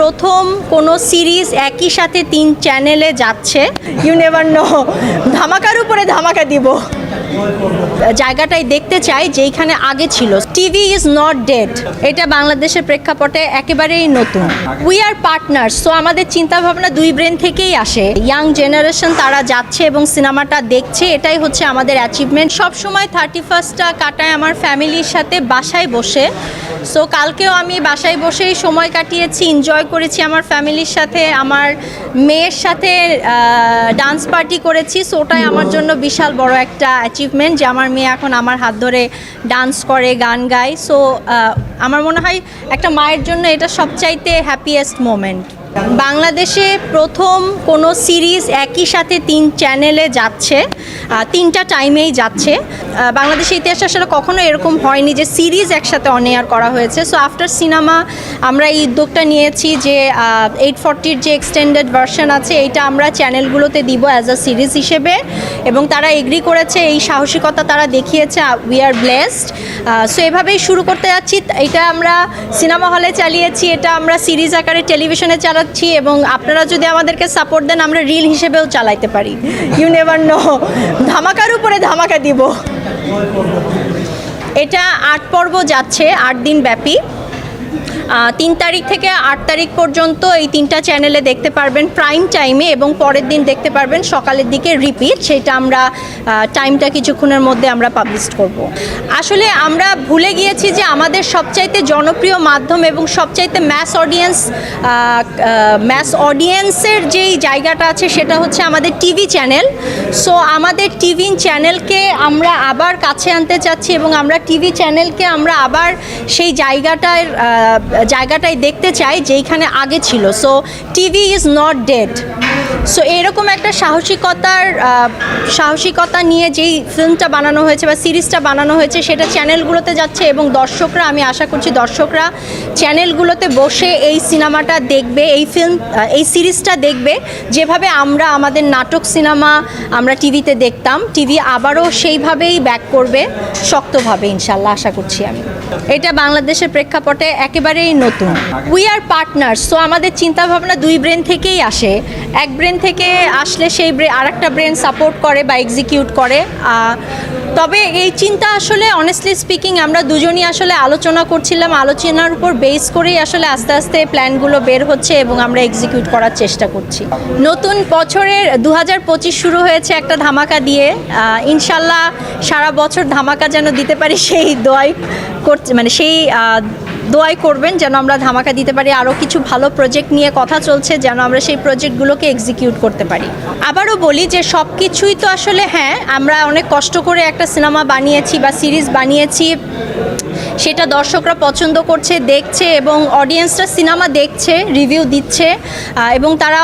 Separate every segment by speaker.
Speaker 1: প্রথম কোনো সিরিজ একই সাথে তিন চ্যানেলে যাচ্ছে। ইউ নেভার নো ধামাকার উপরে ধামাকা দিব। জায়গাটাই দেখতে চাই যেইখানে আগে ছিল। টিভি ইজ নট ডেড এটা বাংলাদেশের প্রেক্ষাপটে একেবারেই নতুন। উই আর পার্টনার্স সো আমাদের চিন্তা ভাবনা দুই ব্রেন থেকেই আসে। ইয়াং জেনারেশন তারা যাচ্ছে এবং সিনেমাটা দেখছে, এটাই হচ্ছে আমাদের অ্যাচিভমেন্ট সবসময় থার্টি ফার্স্টটা কাটায় আমার ফ্যামিলির সাথে বাসায় বসে। সো কালকেও আমি বাসায় বসেই সময় কাটিয়েছি এনজয় করেছি আমার ফ্যামিলির সাথে, আমার মেয়ের সাথে ডান্স পার্টি করেছি। সো ওটাই আমার জন্য বিশাল বড় একটা অ্যাচিভমেন্ট যে আমার মেয়ে এখন আমার হাত ধরে ডান্স করে, গান গায়। সো আমার মনে হয় একটা মায়ের জন্য এটা সবচাইতে হ্যাপিয়েস্ট মোমেন্ট বাংলাদেশে প্রথম কোনো সিরিজ একই সাথে তিন চ্যানেলে যাচ্ছে তিনটা টাইমেই যাচ্ছে। বাংলাদেশের ইতিহাসে আসলে কখনো এরকম হয়নি যে সিরিজ একসাথে অন এয়ার করা হয়েছে। সো আফটার সিনেমা আমরা এই উদ্যোগটা নিয়েছি যে এইট ফর্টির যে এক্সটেন্ডেড ভার্সন আছে, এইটা আমরা চ্যানেলগুলোতে দিব অ্যাজ আ সিরিজ হিসেবে। এবং তারা এগ্রি করেছে, এই সাহসিকতা তারা দেখিয়েছে উই আর ব্লেসড সো এভাবেই শুরু করতে যাচ্ছি। এটা আমরা সিনেমা হলে চালিয়েছি, এটা আমরা সিরিজ আকারে টেলিভিশনে চালাচ্ছি এবং আপনারা যদি আমাদেরকে সাপোর্ট দেন, আমরা রিল হিসেবেও চালাইতে পারি। ইউ নেভার নো ধামাকার উপরে ধামাকা দিব। এটা আট পর্ব যাচ্ছে, আট দিন ব্যাপী। তিন তারিখ থেকে আট তারিখ পর্যন্ত এই তিনটা চ্যানেলে দেখতে পারবেন প্রাইম টাইমে এবং পরের দিন দেখতে পারবেন সকালের দিকে রিপিট সেটা আমরা টাইমটা কিছুক্ষণের মধ্যে আমরা পাবলিশ করব। আসলে আমরা ভুলে গিয়েছি যে আমাদের সবচাইতে জনপ্রিয় মাধ্যম এবং সবচাইতে ম্যাস অডিয়েন্স ম্যাস অডিয়েন্সের যেই জায়গাটা আছে সেটা হচ্ছে আমাদের টিভি চ্যানেল সো আমাদের টিভি চ্যানেলকে আমরা আবার কাছে আনতে চাচ্ছি এবং আমরা টিভি চ্যানেলকে আমরা আবার সেই জায়গাটার জায়গাটাই দেখতে চাই যেইখানে আগে ছিল। So TV is not dead so এরকম একটা সাহসিকতার সাহসিকতা নিয়ে যেই ফিল্মটা বানানো হয়েছে বা সিরিজটা বানানো হয়েছে, সেটা চ্যানেলগুলোতে যাচ্ছে এবং দর্শকরা, আমি আশা করছি দর্শকরা চ্যানেলগুলোতে বসে এই সিনেমাটা দেখবে, এই ফিল্ম এই সিরিজটা দেখবে। যেভাবে আমরা আমাদের নাটক সিনেমা আমরা টিভিতে দেখতাম টিভি আবারও সেইভাবেই ব্যাক করবে, শক্তভাবে, ইনশাল্লাহ, আশা করছি আমি। এটা বাংলাদেশের প্রেক্ষাপটে একেবারেই নতুন। উই আর পার্টনার্স সো আমাদের চিন্তা ভাবনা দুই ব্রেন থেকেই আসে। এক ব্রেন থেকে আসলে সেই ব্রেন আর একটা ব্রেন সাপোর্ট করে বা এক্সিকিউট করে। তবে এই চিন্তা আসলে অনেস্টলি স্পিকিং আমরা দুজনই আসলে আলোচনা করছিলাম, আলোচনার উপর বেস করেই আসলে আস্তে আস্তে প্ল্যানগুলো বের হচ্ছে এবং আমরা এক্সিকিউট করার চেষ্টা করছি। নতুন বছরের দু হাজার পঁচিশ শুরু হয়েছে একটা ধামাকা দিয়ে ইনশাল্লাহ সারা বছর ধামাকা যেন দিতে পারি সেই দোয়াই করছে মানে সেই দোয়াই করবেন যেন আমরা ধামাকা দিতে পারি, আরও কিছু ভালো প্রজেক্ট নিয়ে কথা চলছে যেন আমরা সেই প্রজেক্টগুলোকে এক্সিকিউট করতে পারি। আবারও বলি যে সব কিছুই তো আসলে হ্যাঁ আমরা অনেক কষ্ট করে একটা সিনেমা বানিয়েছি বা সিরিজ বানিয়েছি সেটা দর্শকরা পছন্দ করছে দেখছে এবং অডিয়েন্সরা সিনেমা দেখছে রিভিউ দিচ্ছে এবং তারা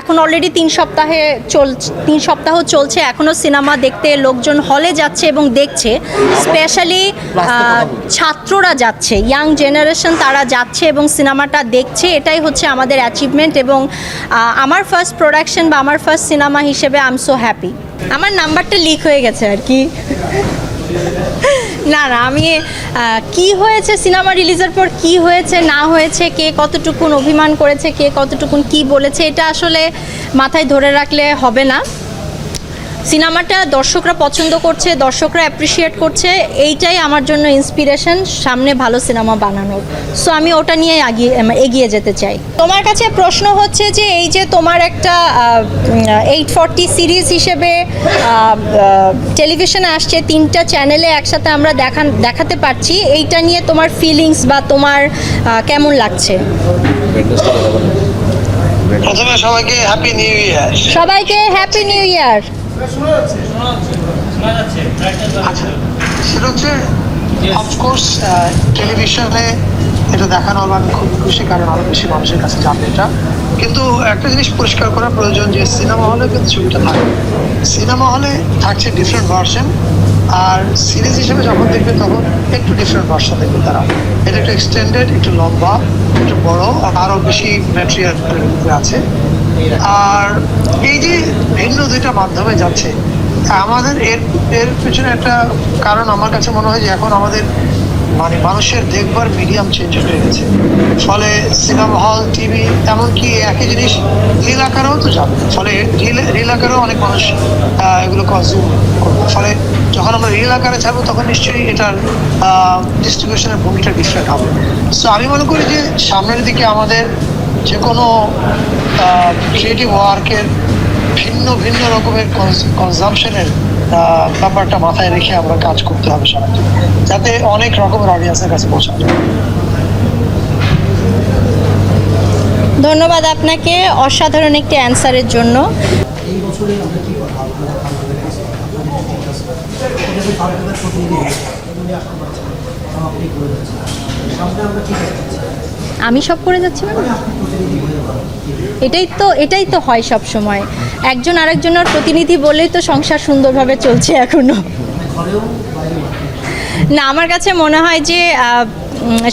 Speaker 1: এখন অলরেডি তিন সপ্তাহে চল তিন সপ্তাহ চলছে এখনও সিনেমা দেখতে লোকজন হলে যাচ্ছে এবং দেখছে। স্পেশালি ছাত্ররা যাচ্ছে ইয়াং জেনারেশন তারা যাচ্ছে এবং সিনেমাটা দেখছে এটাই হচ্ছে আমাদের অ্যাচিভমেন্ট এবং আমার ফার্স্ট প্রোডাকশন বা আমার ফার্স্ট সিনেমা হিসেবে আই এম সো হ্যাপি আমার নাম্বারটা লিক হয়ে গেছে আর কি। না না, আমি কি হয়েছে সিনেমা রিলিজের পর, কি হয়েছে, না হয়েছে, কে কতটুকুন অভিমান করেছে, কে কতটুকুন কি বলেছে, এটা আসলে মাথায় ধরে রাখলে হবে না। সিনেমাটা দর্শকরা পছন্দ করছে দর্শকরা অ্যাপ্রিসিয়েট করছে। এইটাই আমার জন্য ইন্সপিরেশন সামনে ভালো সিনেমা বানানোর। সো আমি ওটা নিয়ে এগিয়ে এগিয়ে যেতে চাই। তোমার কাছে প্রশ্ন হচ্ছে যে এই যে তোমার একটা এইট ফর্টি সিরিজ হিসেবে টেলিভিশনে আসছে তিনটা চ্যানেলে একসাথে আমরা দেখান দেখাতে পারছি। এইটা নিয়ে তোমার ফিলিংস বা তোমার কেমন লাগছে?
Speaker 2: প্রথমে সবাইকে হ্যাপি নিউ ইয়ার
Speaker 1: সবাইকে হ্যাপি নিউ ইয়ার
Speaker 2: সেটা হচ্ছে অফকোর্স টেলিভিশনে এটা দেখানো হলো আমি খুব খুশি কারণ আরও বেশি মানুষের কাছে যাবে এটা। কিন্তু একটা জিনিস পরিষ্কার করা প্রয়োজন যে সিনেমা হলে কিন্তু ছবিটা থাকে। সিনেমা হলে থাকছে ডিফারেন্ট ভার্সন আর সিরিজ হিসেবে যখন দেখবে তখন একটু ডিফারেন্ট ভার্সন দেখবে তারা। এটা একটু এক্সটেন্ডেড একটু লম্বা একটু বড় আরও বেশি ম্যাটেরিয়াল আছে। আর এই যে ভিন্ন দুইটা মাধ্যমে যাচ্ছে, আমাদের এর এর পেছনে একটা কারণ আমার কাছে মনে হয় যে এখন আমাদের মানে মানুষের দেখবার মিডিয়াম চেঞ্জ হয়ে গেছে। ফলে সিনেমা হল টিভি এমনকি একই জিনিস রিল আকারেও তো যাবে। ফলে রিল রিল আকারেও অনেক মানুষ এগুলো কনজিউম করবে। ফলে যখন আমরা রিল আকারে যাব, তখন নিশ্চয়ই এটার ডিস্ট্রিবিউশনের ভূমিকা ডিফারেন্ট হবে সো আমি মনে করি যে সামনের দিকে আমাদের যে কোনো ক্রিয়েটিভ ওয়ার্কের ভিন্ন ভিন্ন রকমের কনজামশনের ব্যাপারটা মাথায় রেখে আমরা কাজ করতে হবে সবাইকে যাতে অনেক রকমের অডিয়েন্সের কাছে পৌঁছানো
Speaker 1: ধন্যবাদ আপনাকে অসাধারণ একটি অ্যান্সারের জন্য। আমি সব করে যাচ্ছি এটাই তো এটাই তো হয় সব সময় একজন আরেকজনের প্রতিনিধি বলেই তো সংসার সুন্দরভাবে চলছে
Speaker 3: এখনও।
Speaker 1: না, আমার কাছে মনে হয় যে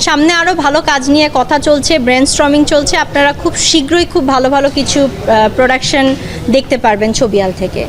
Speaker 1: সামনে আরও ভালো কাজ নিয়ে কথা চলছে ব্রেন স্ট্রমিং চলছে, আপনারা খুব শীঘ্রই খুব ভালো ভালো কিছু প্রোডাকশন দেখতে পারবেন ছবিয়াল থেকে।